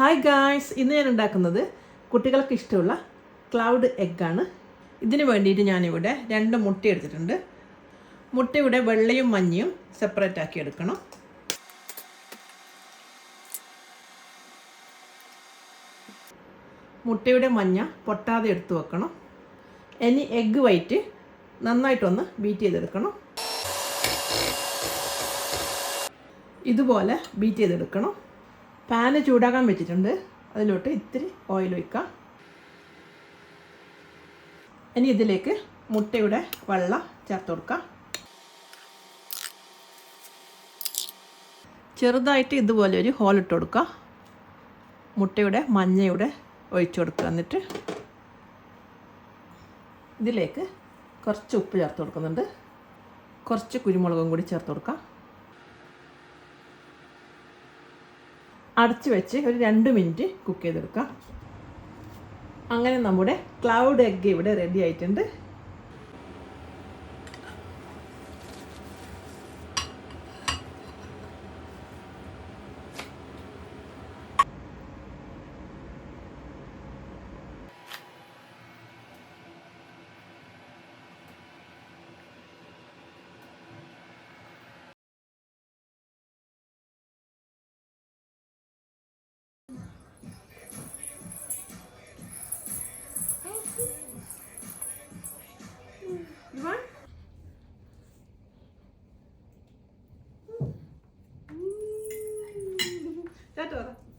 Hi guys ഇന്ന് ഞാൻ ഉണ്ടാക്കുന്നത് കുട്ടികൾക്ക് ഇഷ്ടമുള്ള ക്ലൗഡ് എഗ്ഗാണ് ഇതിന് വേണ്ടിയിട്ട് ഞാനിവിടെ രണ്ട് മുട്ട എടുത്തിട്ടുണ്ട്. മുട്ടയുടെ വെള്ളയും മഞ്ഞയും സെപ്പറേറ്റ് ആക്കി എടുക്കണം. മുട്ടയുടെ മഞ്ഞ പൊട്ടാതെ എടുത്തു വെക്കണം. ഇനി എഗ്ഗ് വൈറ്റ് നന്നായിട്ടൊന്ന് ബീറ്റ് ചെയ്തെടുക്കണം. ഇതുപോലെ ബീറ്റ് ചെയ്തെടുക്കണം. പാന് ചൂടാക്കാൻ വെച്ചിട്ടുണ്ട്. അതിലോട്ട് ഇത്തിരി ഓയിൽ ഒഴിക്കാം. ഇനി ഇതിലേക്ക് മുട്ടയുടെ വെള്ള ചേർത്ത് കൊടുക്കാം. ചെറുതായിട്ട് ഇതുപോലെ ഒരു ഹോൾ ഇട്ട് കൊടുക്കുക മുട്ടയുടെ മഞ്ഞയുടെ ഒഴിച്ചു കൊടുക്കുക എന്നിട്ട്. ഇതിലേക്ക് കുറച്ച് ഉപ്പ് ചേർത്ത് കൊടുക്കുന്നുണ്ട്. കുറച്ച് കുരുമുളകും കൂടി ചേർത്ത് കൊടുക്കാം. അടച്ച് വെച്ച് ഒരു രണ്ട് മിനിറ്റ് കുക്ക് ചെയ്തെടുക്കാം. അങ്ങനെ നമ്മുടെ ക്ലൗഡ് എഗ്ഗ് ഇവിടെ റെഡി ആയിട്ടുണ്ട്. Tata.